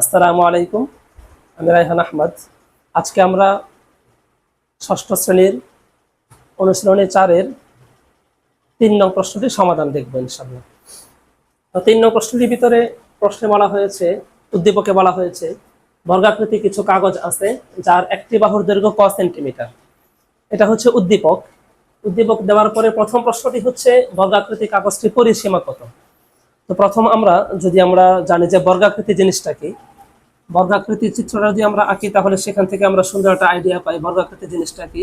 আসসালামু আলাইকুম। আমি রায়হান আহমদ। আজকে আমরা ষষ্ঠ শ্রেণির অনুশীলনী চারের তিন নং প্রশ্নটির সমাধান দেখব ইনশাল্লাহ তিন নং প্রশ্নটির ভিতরে প্রশ্নে বলা হয়েছে, উদ্দীপকে বলা হয়েছে, বর্গাকৃতি কিছু কাগজ আছে যার একটি বাহুর দৈর্ঘ্য ক সেন্টিমিটার। এটা হচ্ছে উদ্দীপক। উদ্দীপক দেওয়ার পরে প্রথম প্রশ্নটি হচ্ছে, বর্গাকৃতি কাগজটির পরিসীমা কত? তো প্রথম আমরা, যদি আমরা জানি যে বর্গাকৃতি জিনিসটা কি বর্গাকৃতি চিত্রটা যদি আমরা আঁকি, তাহলে সেখান থেকে আমরা সুন্দর একটা আইডিয়া পাই বর্গাকৃতি জিনিসটা কি?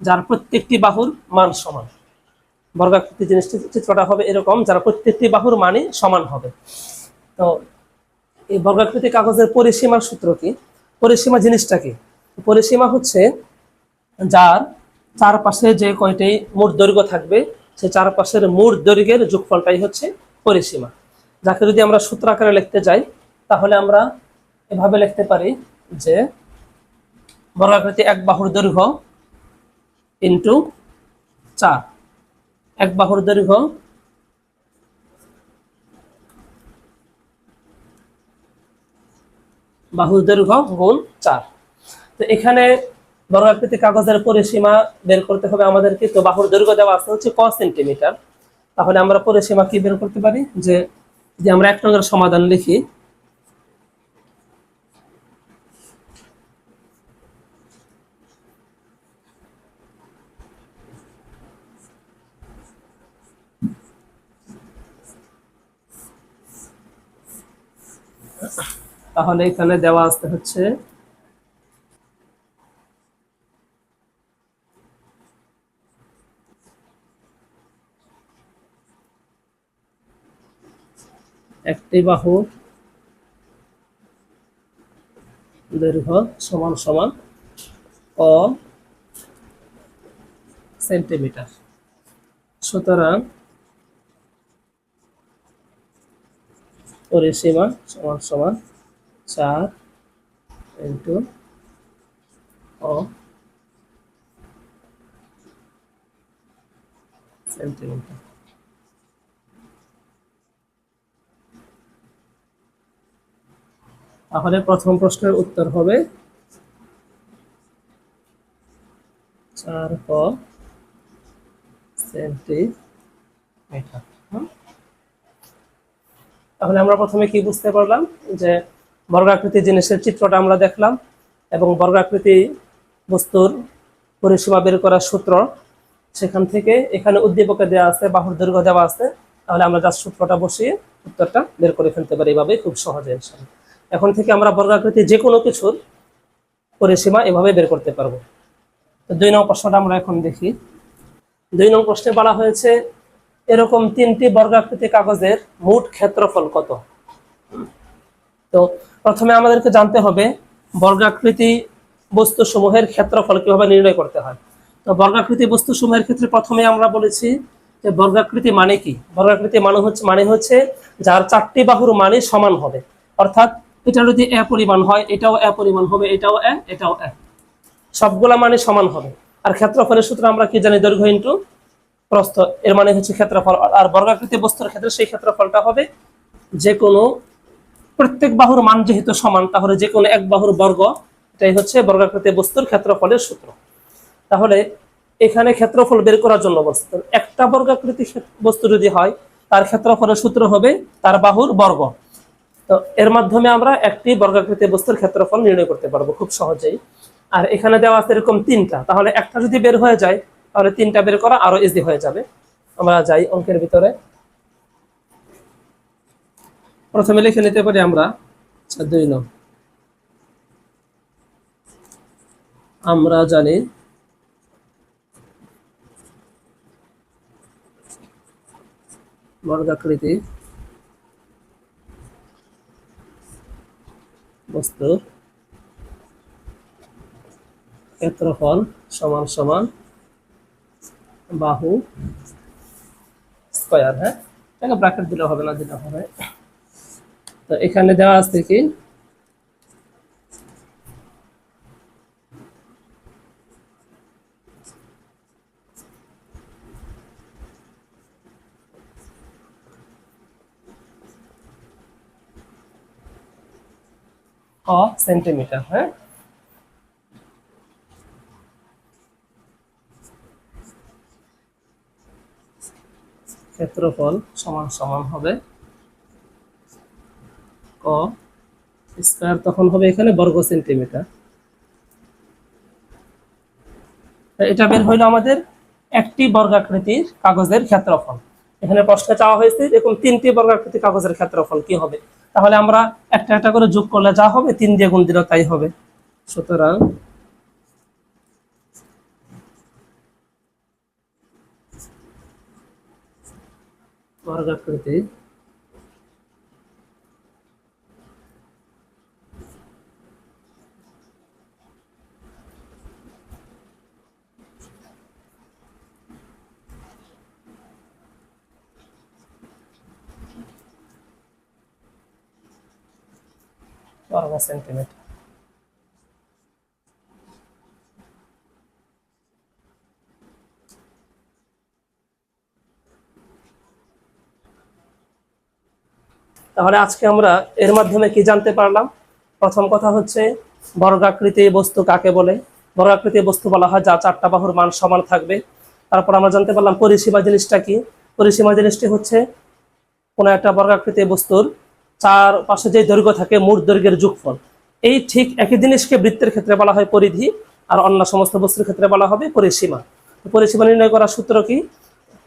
যার প্রত্যেকটি বাহুর মান সমান। বর্গাকৃতি জিনিসটি, চিত্রটা হবে এরকম, যার প্রত্যেকটি বাহুর মানই সমান হবে। তো এই বর্গাকৃতি কাগজের পরিসীমার সূত্র কি? পরিসীমা জিনিসটা কি? পরিসীমা হচ্ছে যার চারপাশে যে কয়টি মোট দৈর্ঘ্য থাকবে, সে চারপাশের মোট দৈর্ঘ্যের যোগফলটাই হচ্ছে পরিসীমা। যাকে যদি আমরা সূত্র আকারে লিখতে যাই, তাহলে আমরা এভাবে লিখতে পারি যে, বর্গাকৃতি এক বাহুর দৈর্ঘ্য ইন্টু চার। এক বাহুর দৈর্ঘ্য বাহুর দৈর্ঘ্য গুণ চার। তো এখানে বর্গাকৃতি কাগজের পরিসীমা বের করতে হবে আমাদেরকে। তো বাহুর দৈর্ঘ্য দেওয়া আছে হচ্ছে ক সেন্টিমিটার। তাহলে আমরা পরিসীমা কি বের করতে পারি? যে, যদি আমরা এক নম্বরের সমাধান লিখি তাহলে এখানে দেওয়া আছে হচ্ছে একটি বাহু দৈর্ঘ্য সমান সমান ক সেন্টিমিটার। সুতরাং পরিসীমা সমান সমান চার ইন্টু ও সেন্টিমিটার তাহলে প্রথম প্রশ্নের উত্তর হবে চার ক সেন্টিমিটার হুম? তাহলে আমরা প্রথমে কি বুঝতে পারলাম? যে বর্গাকৃতি জিনিসের চিত্রটা আমরা দেখলাম এবং বর্গাকৃতি বস্তুর পরিসীমা বের করার সূত্র সেখান থেকে এখানে উদ্দীপকে দেওয়া আছে, বাহুর দৈর্ঘ্য দেওয়া আছে। তাহলে আমরা জাস্ট সূত্রটা বসিয়ে উত্তরটা বের করে ফেলতে পারি এভাবে খুব সহজে এখন থেকে আমরা বর্গাকৃতি যে কোনো কিছুর পরিসীমা এভাবে বের করতে পারব। দুই নং প্রশ্নটা আমরা এখন দেখি। দুই নং প্রশ্নে বলা হয়েছে এরকম তিনটি বর্গাকৃতি কাগজের মোট ক্ষেত্রফল কত? তো প্রথমে আমাদেরকে জানতে হবে বর্গাকৃতি বস্তু সমূহের ক্ষেত্রফল কীভাবে নির্ণয় করতে হয়। তো বর্গাকৃতি বস্তু সমূহের ক্ষেত্রে প্রথমে আমরা বলেছি যে বর্গাকৃতি মানে কি? বর্গাকৃতি মানে হচ্ছে মানে হচ্ছে যার চারটি বাহুর মানে সমান হবে। অর্থাৎ এটা যদি এ পরিমাণ হয়, এটাও এ পরিমাণ হবে, এটাও এ এটাও এ। সবগুলা মানে সমান হবে। আর ক্ষেত্রফলের সূত্র আমরা কি জানি? দৈর্ঘ্য ইন্টু প্রস্থ, এর মানে হচ্ছে ক্ষেত্রফল। আর বর্গাকৃতি বস্তুর ক্ষেত্রে সেই ক্ষেত্রফলটা হবে যে কোনো প্রত্যেক বাহুর মান যেহেতু সমান, তাহলে যে কোনো এক বাহুর বর্গ, এটাই হচ্ছে বর্গাকৃতি বস্তুর ক্ষেত্রফলের সূত্র। তাহলে এখানে ক্ষেত্রফল বের করার জন্য বলছে একটা বর্গাকৃতি বস্তু যদি হয়, তার ক্ষেত্রফলের সূত্র হবে তার বাহুর বর্গ। তো এর মাধ্যমে আমরা একটি বর্গাকৃতি বস্তুর ক্ষেত্রফল নির্ণয় করতে পারব খুব সহজেই। আর এখানে দেওয়া আছে এরকম তিনটা, তাহলে একটা যদি বের হয়ে যায় তাহলে তিনটা বের করা আরও ইজি হয়ে যাবে। আমরা যাই অঙ্কের ভিতরে। প্রথমে লিখে নিতে পারি আমরা আচ্ছা, দুই নং। আমরা জানি বর্গাকৃতি বস্তুর ক্ষেত্রফল সমান সমান বাহু স্কয়ার হ্যাঁ? এটাকে ব্র্যাকেট দিলে হবে না দিলে হবে। তো এখানে দেওয়া আছে কি? ক সেন্টিমিটার হ্যাঁ? ক্ষেত্রফল সমান সমান হবে ক স্কয়ার তখন হবে এখানে বর্গ সেন্টিমিটার। এটা বের হইল আমাদের একটি বর্গাকৃতির কাগজের ক্ষেত্রফল। এখানে প্রশ্নে চাওয়া হয়েছে এরকম তিনটি বর্গাকৃতির কাগজের ক্ষেত্রফল কি হবে? তাহলে আমরা একটা একটা করে যোগ করলে যা হবে, তিন দিয়ে গুণ দিলে তাই হবে। সুতরাং বর্গাকৃতি বর্গ সেন্টিমিটার তাহলে আজকে আমরা এর মাধ্যমে কি জানতে পারলাম? প্রথম কথা হচ্ছে, বর্গাকৃতি বস্তু কাকে বলে? বর্গাকৃতি বস্তু বলা হয় যা চারটা বাহুর মান সমান থাকবে। তারপর আমরা জানতে পারলাম পরিসীমা জিনিসটা কি? পরিসীমা জিনিসটি হচ্ছে কোনো একটা বর্গাকৃতি বস্তুর চার পাশে যে দৈর্ঘ্য থাকে মূল দৈর্ঘ্যের যোগফল। এই ঠিক একই জিনিসকে বৃত্তের ক্ষেত্রে বলা হয় পরিধি, আর অন্য সমস্ত বস্তুর ক্ষেত্রে বলা হবে পরিসীমা। পরিসীমা নির্ণয় করার সূত্র কি?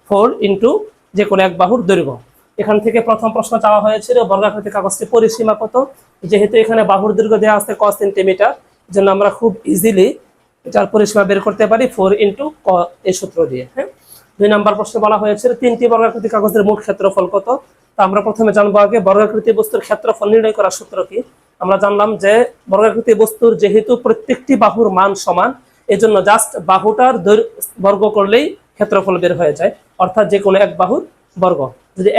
ফোর ইন্টু যে কোনো এক বাহুর দৈর্ঘ্য। এখান থেকে প্রথম প্রশ্ন চাওয়া হয়েছিল, বর্গাকৃতি কাগজটি পরিসীমা কত? যেহেতু এখানে বাহুর দীর্ঘ দেওয়া আছে ক সেন্টিমিটার জন্য আমরা খুব ইজিলি এটার পরিসীমা বের করতে পারি ফোর ইন্টু ক এই সূত্র দিয়ে হ্যাঁ? দুই নম্বর প্রশ্নে বলা হয়েছিল, তিনটি বর্গাকৃতি কাগজের মোট ক্ষেত্রফল কত? তা আমরা প্রথমে জানব আগে, বর্গাকৃতি বস্তুর ক্ষেত্রফল নির্ণয় করার সূত্র কি? আমরা জানলাম যে বর্গাকৃতি বস্তুর যেহেতু প্রত্যেকটি বাহুর মান সমান, এজন্য জাস্ট বাহুটার বর্গ করলেই ক্ষেত্রফল বের হয়ে যায়, অর্থাৎ যে কোনো এক বাহুর বর্গ। যদি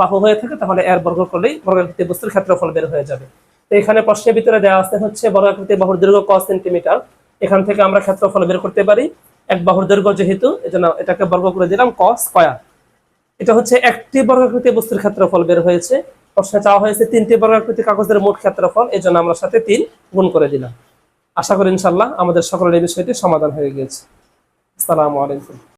বাহু হয়ে থাকে, তাহলে এর বর্গ করলেই বর্গাকৃতি বস্তুর ক্ষেত্রফল বের হয়ে যাবে। তো এখানে প্রশ্নের ভিতরে দেওয়া আছে হচ্ছে বর্গাকৃতি বাহুর দৈর্ঘ্য ক সেন্টিমিটার এখান থেকে আমরা ক্ষেত্রফল বের করতে পারি। এক বাহুর দৈর্ঘ্য যেহেতু, এজন্য এটাকে বর্গ করে দিলাম ক স্কয়ার এটা হচ্ছে একটি বর্গাকৃতি বস্তুর ক্ষেত্রফল বের হয়েছে। প্রশ্নে চাওয়া হয়েছে, তিনটি বর্গাকৃতি কাগজের মোট ক্ষেত্রফল। এই জন্য আমরা সাথে তিন গুণ করে দিলাম। আশা করি ইনশাল্লাহ আমাদের সকলের এই বিষয়টি সমাধান হয়ে গিয়েছে। আসসালামু আলাইকুম।